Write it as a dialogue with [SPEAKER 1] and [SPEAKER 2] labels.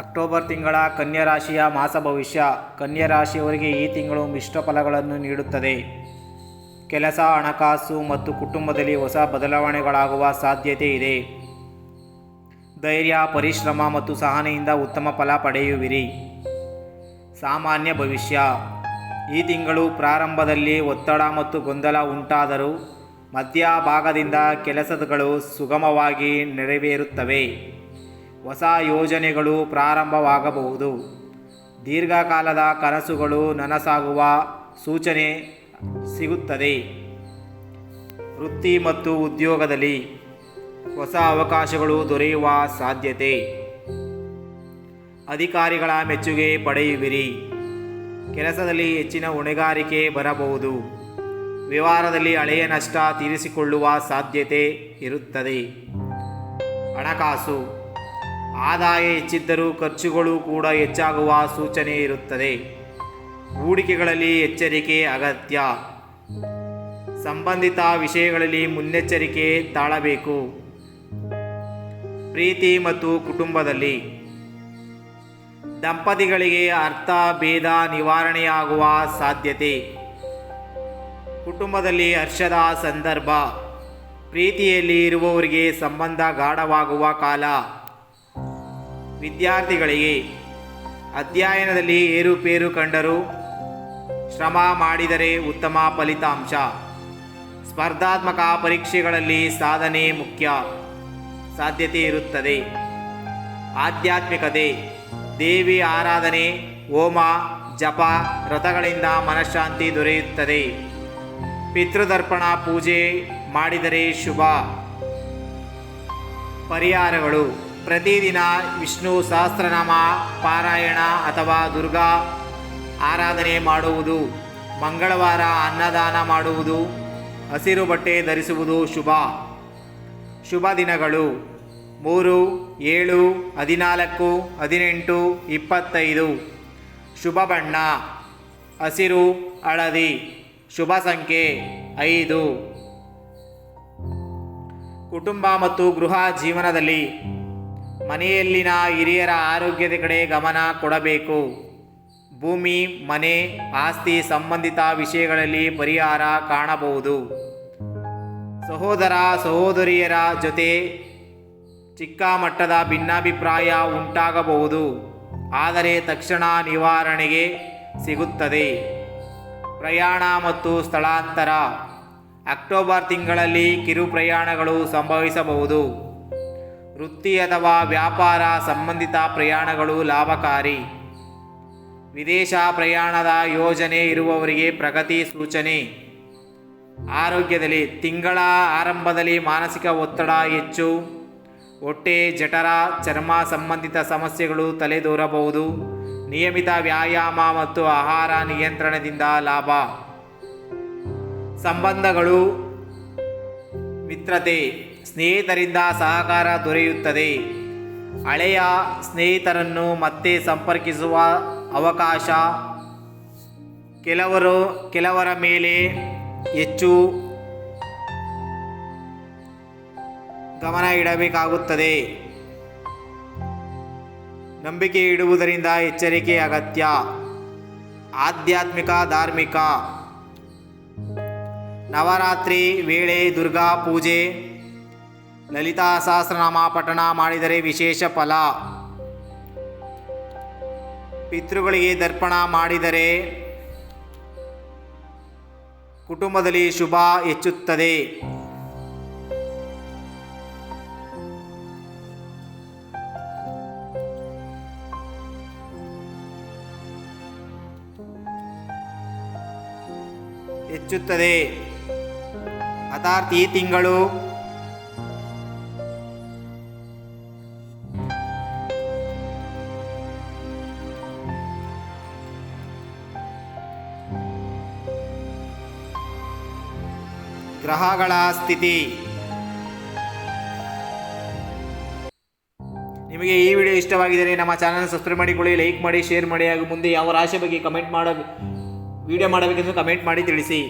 [SPEAKER 1] October ತಿಂಗಳ ಕನ್ಯಾ ರಾಶಿಯ ಮಾಸ ಭವಿಷ್ಯ. ಕನ್ಯಾ ರಾಶಿಯವರಿಗೆ ಈ ತಿಂಗಳು ಮಿಶ್ರ ಫಲಗಳನ್ನು ನೀಡುತ್ತದೆ. ಕೆಲಸ, ಹಣಕಾಸು ಮತ್ತು ಕುಟುಂಬದಲ್ಲಿ ಹೊಸ ಬದಲಾವಣೆಗಳಾಗುವ ಸಾಧ್ಯತೆ ಇದೆ. ಧೈರ್ಯ, ಪರಿಶ್ರಮ ಮತ್ತು ಸಹನೆಯಿಂದ ಉತ್ತಮ ಫಲ ಪಡೆಯುವಿರಿ. ಸಾಮಾನ್ಯ ಭವಿಷ್ಯ. ಈ ತಿಂಗಳು ಪ್ರಾರಂಭದಲ್ಲಿ ಒತ್ತಡ ಮತ್ತು ಗೊಂದಲ ಉಂಟಾದರೂ ಮಧ್ಯಭಾಗದಿಂದ ಕೆಲಸಗಳು ಸುಗಮವಾಗಿ ನೆರವೇರುತ್ತವೆ. ಹೊಸ ಯೋಜನೆಗಳು ಪ್ರಾರಂಭವಾಗಬಹುದು. ದೀರ್ಘಕಾಲದ ಕನಸುಗಳು ನನಸಾಗುವ ಸೂಚನೆ ಸಿಗುತ್ತದೆ. ವೃತ್ತಿ ಮತ್ತು ಉದ್ಯೋಗದಲ್ಲಿ ಹೊಸ ಅವಕಾಶಗಳು ದೊರೆಯುವ ಸಾಧ್ಯತೆ. ಅಧಿಕಾರಿಗಳ ಮೆಚ್ಚುಗೆ ಪಡೆಯುವಿರಿ. ಕೆಲಸದಲ್ಲಿ ಹೆಚ್ಚಿನ ಹೊಣೆಗಾರಿಕೆ ಬರಬಹುದು. ವ್ಯವಹಾರದಲ್ಲಿ ಹಳೆಯ ನಷ್ಟ ತೀರಿಸಿಕೊಳ್ಳುವ ಸಾಧ್ಯತೆ ಇರುತ್ತದೆ. ಹಣಕಾಸು. ಆದಾಯ ಹೆಚ್ಚಿದ್ದರೂ ಖರ್ಚುಗಳು ಕೂಡ ಹೆಚ್ಚಾಗುವ ಸೂಚನೆ ಇರುತ್ತದೆ. ಹೂಡಿಕೆಗಳಲ್ಲಿ ಎಚ್ಚರಿಕೆ ಅಗತ್ಯ. ಸಂಬಂಧಿತ ವಿಷಯಗಳಲ್ಲಿ ಮುನ್ನೆಚ್ಚರಿಕೆ ತಾಳಬೇಕು. ಪ್ರೀತಿ ಮತ್ತು ಕುಟುಂಬದಲ್ಲಿ. ದಂಪತಿಗಳಿಗೆ ಅರ್ಥ, ಭೇದ ನಿವಾರಣೆಯಾಗುವ ಸಾಧ್ಯತೆ. ಕುಟುಂಬದಲ್ಲಿ ಹರ್ಷದ ಸಂದರ್ಭ. ಪ್ರೀತಿಯಲ್ಲಿ ಇರುವವರಿಗೆ ಸಂಬಂಧ ಗಾಢವಾಗುವ ಕಾಲ. ವಿದ್ಯಾರ್ಥಿಗಳಿಗೆ ಅಧ್ಯಯನದಲ್ಲಿ ಏರುಪೇರು ಕಂಡರೂ ಶ್ರಮ ಮಾಡಿದರೆ ಉತ್ತಮ ಫಲಿತಾಂಶ. ಸ್ಪರ್ಧಾತ್ಮಕ ಪರೀಕ್ಷೆಗಳಲ್ಲಿ ಸಾಧನೆ ಮುಖ್ಯ. ಸಾಧ್ಯತೆ ಇರುತ್ತದೆ. ಆಧ್ಯಾತ್ಮಿಕತೆ, ದೇವಿ ಆರಾಧನೆ, ಹೋಮ, ಜಪ ವ್ರತಗಳಿಂದ ಮನಃಶಾಂತಿ ದೊರೆಯುತ್ತದೆ. ಪಿತೃದರ್ಪಣ ಪೂಜೆ ಮಾಡಿದರೆ ಶುಭ. ಪರಿಹಾರಗಳು. ಪ್ರತಿದಿನ ವಿಷ್ಣು ಸಹಸ್ರನಾಮ, ಪಾರಾಯಣ ಅಥವಾ ದುರ್ಗಾ ಆರಾಧನೆ ಮಾಡುವುದು, ಮಂಗಳವಾರ ಅನ್ನದಾನ ಮಾಡುವುದು, ಹಸಿರು ಬಟ್ಟೆ ಧರಿಸುವುದು ಶುಭ. ಶುಭ ದಿನಗಳು ಮೂರು, ಏಳು, ಹದಿನಾಲ್ಕು, ಹದಿನೆಂಟು, ಇಪ್ಪತ್ತೈದು. ಶುಭ ಬಣ್ಣ, ಹಸಿರು, ಹಳದಿ. ಶುಭ ಸಂಖ್ಯೆ ಐದು. ಕುಟುಂಬ ಮತ್ತು ಗೃಹ ಜೀವನದಲ್ಲಿ ಮನೆಯಲ್ಲಿನ ಹಿರಿಯರ ಆರೋಗ್ಯದ ಕಡೆ ಗಮನ ಕೊಡಬೇಕು. ಭೂಮಿ, ಮನೆ, ಆಸ್ತಿ ಸಂಬಂಧಿತ ವಿಷಯಗಳಲ್ಲಿ ಪರಿಹಾರ ಕಾಣಬಹುದು. ಸಹೋದರ, ಸಹೋದರಿಯರ ಜೊತೆ ಚಿಕ್ಕ ಮಟ್ಟದ ಭಿನ್ನಾಭಿಪ್ರಾಯ ಉಂಟಾಗಬಹುದು. ಆದರೆ ತಕ್ಷಣ ನಿವಾರಣೆಗೆ ಸಿಗುತ್ತದೆ. ಪ್ರಯಾಣ ಮತ್ತು ಸ್ಥಳಾಂತರ. ಅಕ್ಟೋಬರ್ ತಿಂಗಳಲ್ಲಿ ಕಿರು ಪ್ರಯಾಣಗಳು ಸಂಭವಿಸಬಹುದು. ವೃತ್ತಿ ಅಥವಾ ವ್ಯಾಪಾರ ಸಂಬಂಧಿತ ಪ್ರಯಾಣಗಳು ಲಾಭಕಾರಿ. ವಿದೇಶ ಪ್ರಯಾಣದ ಯೋಜನೆ ಇರುವವರಿಗೆ ಪ್ರಗತಿ ಸೂಚನೆ. ಆರೋಗ್ಯದಲ್ಲಿ ತಿಂಗಳ ಆರಂಭದಲ್ಲಿ ಮಾನಸಿಕ ಒತ್ತಡ ಹೆಚ್ಚು. ಹೊಟ್ಟೆ, ಜಠರ, ಚರ್ಮ ಸಂಬಂಧಿತ ಸಮಸ್ಯೆಗಳು ತಲೆದೋರಬಹುದು. ನಿಯಮಿತ ವ್ಯಾಯಾಮ ಮತ್ತು ಆಹಾರ ನಿಯಂತ್ರಣದಿಂದ ಲಾಭ. ಸಂಬಂಧಗಳು, ಮಿತ್ರತೆ. ಸ್ನೇಹಿತರಿಂದ ಸಹಕಾರ ದೊರೆಯುತ್ತದೆ. ಹಳೆಯ ಸ್ನೇಹಿತರನ್ನು ಮತ್ತೆ ಸಂಪರ್ಕಿಸುವ ಅವಕಾಶ ಕೆಲವರು ಕೆಲವರ ಮೇಲೆ ಹೆಚ್ಚು ಗಮನ ಇಡಬೇಕಾಗುತ್ತದೆ. ನಂಬಿಕೆ ಇಡುವುದರಿಂದ ಎಚ್ಚರಿಕೆ ಅಗತ್ಯ. ಆಧ್ಯಾತ್ಮಿಕ, ಧಾರ್ಮಿಕ. ನವರಾತ್ರಿ ವೇಳೆ ದುರ್ಗಾ ಪೂಜೆ ಲಲಿತಾ ಸಹಸ್ರನಾಮ ಪಠಣ ಮಾಡಿದರೆ ವಿಶೇಷ ಫಲ. ಪಿತೃಗಳಿಗೆ ದರ್ಪಣ ಮಾಡಿದರೆ ಕುಟುಂಬದಲ್ಲಿ ಶುಭ ಹೆಚ್ಚುತ್ತದೆ. ಹೆಚ್ಚುತ್ತದೆ. ಅಥಾರ್ತಿ ತಿಂಗಳು ಗ್ರಹಗಳ ಸ್ಥಿತಿ. ನಿಮಗೆ ಈ ವಿಡಿಯೋ ಇಷ್ಟವಾಗಿದ್ದರೆ ನಮ್ಮ ಚಾನಲ್ ಸಬ್ಸ್ಕ್ರೈಬ್ ಮಾಡಿಕೊಳ್ಳಿ, ಲೈಕ್ ಮಾಡಿ, ಶೇರ್ ಮಾಡಿ, ಹಾಗೂ ಮುಂದೆ ಯಾವ ರಾಶಿ ಬಗ್ಗೆ ಕಮೆಂಟ್ ಮಾಡ ವಿಡಿಯೋ ಮಾಡಬೇಕೆಂದು ಕಮೆಂಟ್ ಮಾಡಿ ತಿಳಿಸಿ.